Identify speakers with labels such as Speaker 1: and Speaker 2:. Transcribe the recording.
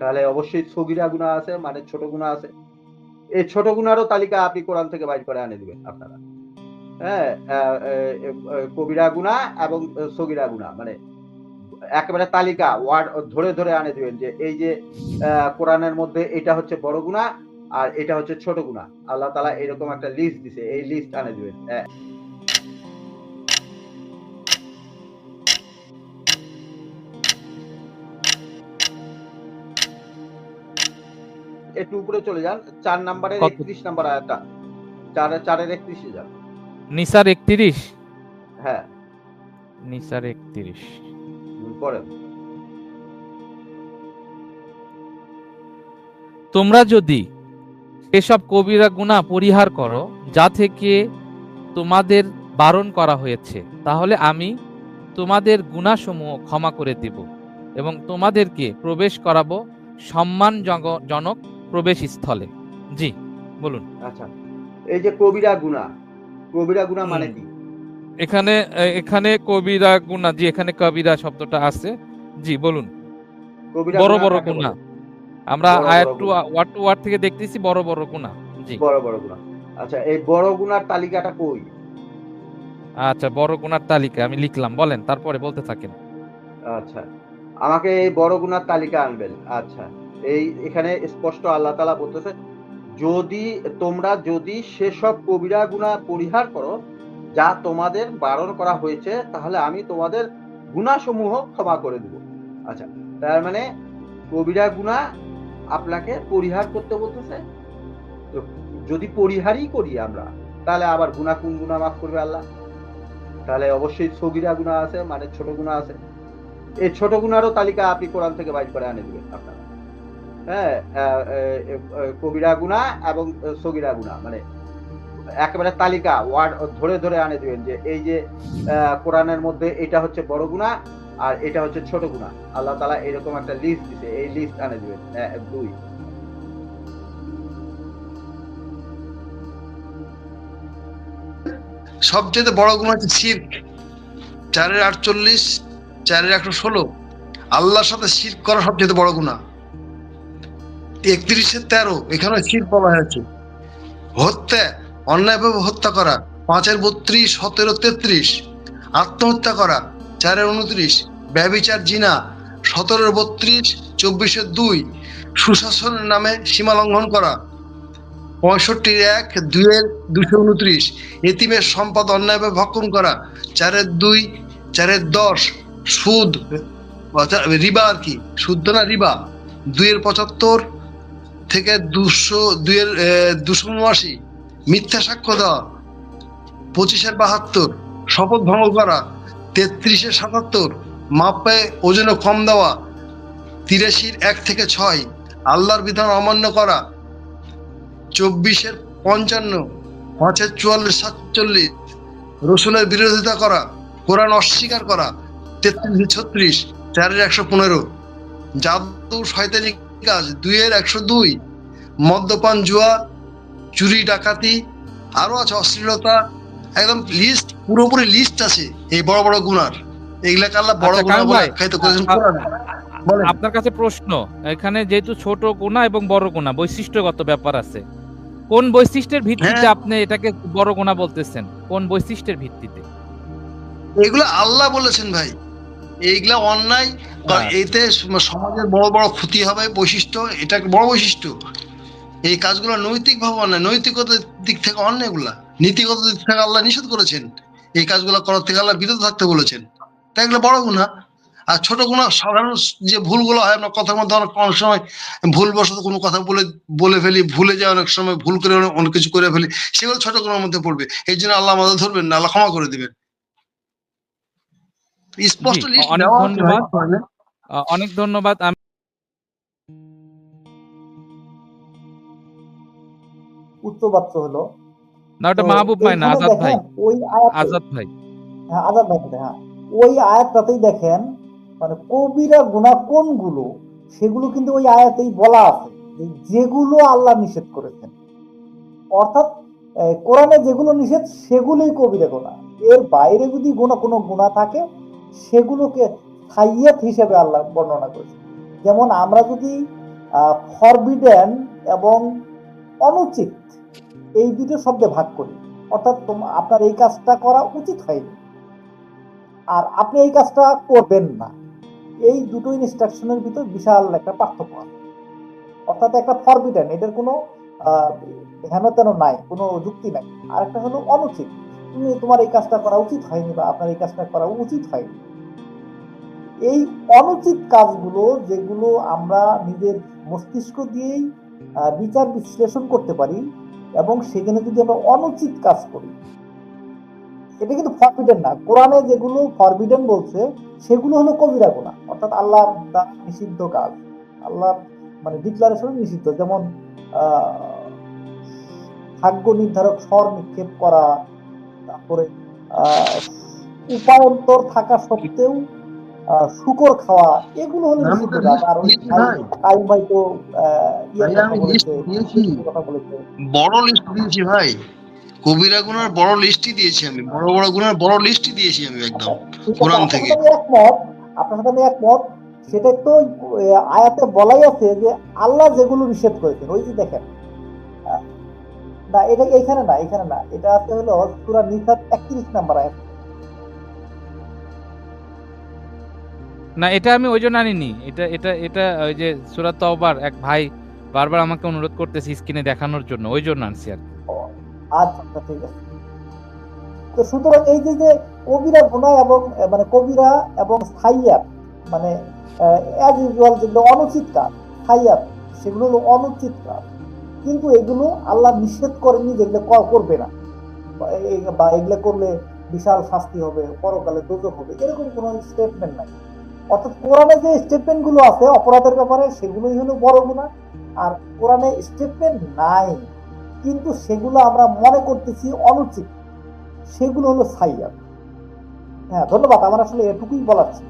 Speaker 1: তাহলে অবশ্যই সগিরা গুণা আছে মানে ছোট গুণা আছে। এই ছোট গুণারও তালিকা আপনি কোরআন থেকে বাইর করে আনে দিবেন আপনারা। হ্যাঁ কবিরা গুণা এবং সগিরা গুণা মানে একেবারে তালিকা, ওয়ার্ড ধরে ধরে আনে দিবেন যে এই যে কোরআনের মধ্যে এটা হচ্ছে বড় গুণা আর এটা হচ্ছে ছোট গুণা। আল্লাহ তালা এরকম একটা লিস্ট দিছে, এই লিস্ট আনে দিবেন। হ্যাঁ। একটু উপরে চলে যান চার নাম্বারের একত্রিশ নাম্বার আয়াতটা। চারের চারের একত্রিশে যান।
Speaker 2: নিসার একত্রিশ?
Speaker 1: হ্যাঁ।
Speaker 2: নিসার একত্রিশ।
Speaker 1: পড়েন।
Speaker 2: তোমরা যদি সেসব কবিরা গুনাহ পরিহার করো যা থেকে তোমাদের বারণ করা হয়েছে তাহলে আমি তোমাদের গুণাসমূহ ক্ষমা করে দেব এবং তোমাদেরকে প্রবেশ করাবো সম্মানজনক প্রবেশ স্থলে জি বলুন।
Speaker 1: আচ্ছা এই যে কবিরা গুণা কবিরা গুণা মানে কি?
Speaker 2: এখানে এখানে কবিরা গুণা জি এখানে কবিরা শব্দটা আছে। জি বলুন। বড় বড় গুণা। আমরা আয়াত টু। ওয়ার্ড টু ওয়ার্ড থেকে দেখতেছি বড় বড় গুণা। জি।
Speaker 1: বড় বড় গুণা। আচ্ছা এই বড় গুণার তালিকাটা কই?
Speaker 2: আচ্ছা বড় গুণার তালিকা আমি লিখলাম বলেন তারপরে বলতে থাকেন।
Speaker 1: আচ্ছা আমাকে এই বড় গুণার তালিকা আনবেন। আচ্ছা। এই এখানে স্পষ্ট আল্লাহ তালা বলতেছে, যদি তোমরা যদি সেসব কবিরা গুণা পরিহার করো, যা তোমাদের বারণ করা হয়েছে, তাহলে আমি তোমাদের গুণাসমূহ ক্ষমা করে দেব। আচ্ছা তার মানে কবিরা গুণা আপনাকে পরিহার করতে বলতেছে? তো যদি পরিহারই করি আমরা, তাহলে আবার গুণা কোন গুণা মাফ করবে আল্লাহ? তাহলে অবশ্যই সগিরা গুণা আছে মানে ছোট গুণা আছে। এই ছোট গুণারও তালিকা আপনি কোরআন থেকে বাইর করে আনে দিবেন আপনারা। হ্যাঁ কবিরা গুণা এবং সগিরা গুণা মানে একেবারে তালিকা, ওয়ার্ড ধরে ধরে আনে দিবেন যে এই যে কোরআনের মধ্যে এটা হচ্ছে বড় গুণা আর এটা হচ্ছে ছোট গুণা। আল্লাহ তালা এরকম একটা লিস্ট দিছে, এই লিস্ট আনে দিবেন দুই।
Speaker 3: সবচেয়ে বড় গুণ হচ্ছে শির। চারের আটচল্লিশ, চারের একশো ষোলো। আল্লাহর সাথে শির করা সবচেয়ে বড় গুণা। একত্রিশের তেরো এখানে শির বলা হয়েছে। হত্যা, অন্যায়ভাবে হত্যা করা, পাঁচের বত্রিশ, সতেরো, তেত্রিশ। আত্মহত্যা করা, চারের উনত্রিশ। ব্যবিচার, জিনা, সতেরোর বত্রিশ, চব্বিশের দুই। সুশাসনের নামে সীমা লঙ্ঘন করা, পঁয়ষট্টির এক, দুইয়ের দুশো উনত্রিশ। এতিমের সম্পদ অন্যায়ভাবে ভক্ষণ করা, চারের দুই, চারের দশ। সুদ রিবা আর কি, সুদ না রিবা। দুইয়ের পঁচাত্তর থেকে দুশো দুইয়ের আহ, দুশো উনআশি। মিথ্যা সাক্ষ্য দেওয়া। পঁচিশের বাহাত্তর। শপথ ভঙ্গ করা। তেত্রিশের সাতাত্তর। মাপে ওজনে কম দেওয়া। তিরাশির এক থেকে ছয়। আল্লাহর বিধান অমান্য করা। চব্বিশের পঞ্চান্ন। পাঁচের চুয়াল্লিশ সাতচল্লিশ। রসুলের বিরোধিতা করা। কোরআন অস্বীকার করা। তেত্রিশ ছত্রিশ। চারের একশো পনেরো। জাদু শয়তানি কাজ। দুইয়ের একশো দুই। মদ্যপান জুয়া চুরি ডাকাতি আরও আছে অশ্লীলতা। একদম লিস্ট পুরোপুরি লিস্ট আছে এই বড় বড় গুনার। এগুলাকে আল্লাহ বড়
Speaker 2: আচ্ছা,
Speaker 3: গুণা বলে আখ্যায়িত করেছেন কোরআনে।
Speaker 2: আপনার কাছে প্রশ্ন এখানে যেহেতু ছোট গুণা এবং বড় গুণা বৈশিষ্ট্যগত ব্যাপার আছে। কোন বৈশিষ্ট্যের ভিত্তিতে
Speaker 3: হ্যাঁ।
Speaker 2: আপনি এটাকে বড় গুণা বলতেছেন? কোন বৈশিষ্ট্যের ভিত্তিতে?
Speaker 3: এগুলো আল্লাহ বলেছেন ভাই। এইগুলা অন্যায় বা
Speaker 2: হ্যাঁ।
Speaker 3: এতে সমাজের বড় বড় ক্ষতি হবে বৈশিষ্ট্য এটা বড় বৈশিষ্ট্য। এই কাজগুলো নৈতিক ভাবে অন্যায় নৈতিকতার দিক থেকে অন্যায় এগুলা নীতিগত দিক থেকে আল্লাহ নিষেধ করেছেন। এই কাজগুলো করার থেকে আল্লাহ বিরত থাকতে বলেছেন। তাই এগুলো বড় গুণা আর ছোট গুণা সাধারণ যে ভুলগুলো হয় আমরা কথার মধ্যে অনেক অনেক সময় ভুলবশত কোনো কথা বলে বলে ফেলি ভুলে যায় অনেক সময় ভুল করে অনেক অনেক কিছু করে ফেলি সেগুলো ছোট গুণার মধ্যে পড়বে। এই জন্য আল্লাহ আমাদের ধরবেন না আল্লাহ ক্ষমা করে দিবেন। স্পষ্ট লিস্ট
Speaker 2: অনেক ধন্যবাদ। আমি
Speaker 4: উচ্চবাচ্য হলো।
Speaker 2: না ওটা মাহবুব ভাই না আজাদ ভাই।
Speaker 4: ওই
Speaker 2: আজাদ ভাই।
Speaker 4: হ্যাঁ আজাদ ভাই হ্যাঁ ওই আয়াতটাতেই দেখেন মানে কবিরা গুণা কোনগুলো সেগুলো কিন্তু ওই আয়াতেই বলা আছে যেগুলো আল্লাহ নিষেধ করেছেন। অর্থাৎ কোরআনে যেগুলো নিষেধ সেগুলোই কবিরা গোনা এর বাইরে যদি গুণা কোনো গুণা থাকে সেগুলোকে সাইয়াত হিসেবে আল্লাহ বর্ণনা করেছেন। যেমন আমরা যদি ফরবিডেন এবং অনুচিত এই দুটো শব্দে ভাগ করি। অর্থাৎ আপনার এই কাজটা করা উচিত হয়নি। আর আপনি এই কাজটা করবেন না। এই দুটো ইনস্ট্রাকশনের ভিতর বিশাল একটা পার্থক্য আছে। অর্থাৎ একটা ফরবিডেন এটার কোনো হেন তেন নাই, কোনো যুক্তি নাই। আর একটা হলো অনুচিত। তুমি তোমার এই কাজটা করা উচিত হয়নি বা আপনার এই কাজটা করা উচিত হয়নি। এই অনুচিত কাজগুলো, যেগুলো আমরা নিজের মস্তিষ্ক দিয়েই বিচার বিশ্লেষণ করতে পারি এবং সেখানে যদি আমরা অনুচিত কাজ করি, এটা কিন্তু ফরবিডেন না। কোরআনে যেগুলো ফরবিডেন বলছে, সেগুলো হলো কবিরা গুণা অর্থাৎ আল্লাহ নিষিদ্ধ কাজ। আল্লাহ মানে ডিক্লারেশন নিষিদ্ধ। যেমন ভাগ্য নির্ধারক স্বর নিক্ষেপ করা, তারপরে উপায়ন্তর থাকা সত্ত্বেও শুকর খাওয়া এগুলো হলো। কাইম ভাই তো বলেছে
Speaker 3: বড় লিস্ট দিয়েছি ভাই। কবিরা গুনার বড় লিস্টই দিয়েছি আমি। বড় বড় গুনার বড় লিস্টই দিয়েছি আমি একদম কোরআন থেকে।
Speaker 4: একমত আপনার সাথে আমি একমত সেটা তো আয়াতে বলাই আছে যে আল্লাহ যেগুলো নিষেধ করেছেন ওই যে দেখেন না এটা এখানে না এখানে না এটা আছে হলো সূরা নিসার 31 নাম্বার আয়াত।
Speaker 2: না, এটা আমি ওই জন্য আনিনি। এটা এটা এটা ওই যে সুরাত তওবার এক ভাই বারবার আমাকে অনুরোধ করতেছে স্ক্রিনে দেখানোর জন্য, ওই জন্য আনছি আর।
Speaker 4: আচ্ছা আচ্ছা ঠিক আছে। তো সুতরাং এই যে যে কবিরা গুনাহ এবং মানে কবিরা এবং স্থায়িয়াত মানে অ্যাজ ইউজুয়াল যেগুলো অনুচিত কাজ স্থায়িয়াত সেগুলো হলো অনুচিত কাজ কিন্তু এগুলো আল্লাহ নিষেধ করেনি যেগুলো করবে না। বা এগুলো করলে বিশাল শাস্তি হবে, পরকালে দোজক হবে। এরকম কোনো স্টেটমেন্ট নাই। অর্থাৎ কোরআনে যে স্টেটমেন্টগুলো আছে, অপরাধের ব্যাপারে সেগুলোই হলো বড় গুণা। আর কোরআনে স্টেটমেন্ট নাই, কিন্তু সেগুলো আমরা মনে করতেছি অনুচিত। সেগুলো হলো সাইয়াদ। হ্যাঁ ধন্যবাদ, আমার আসলে এটুকুই বলার ছিল।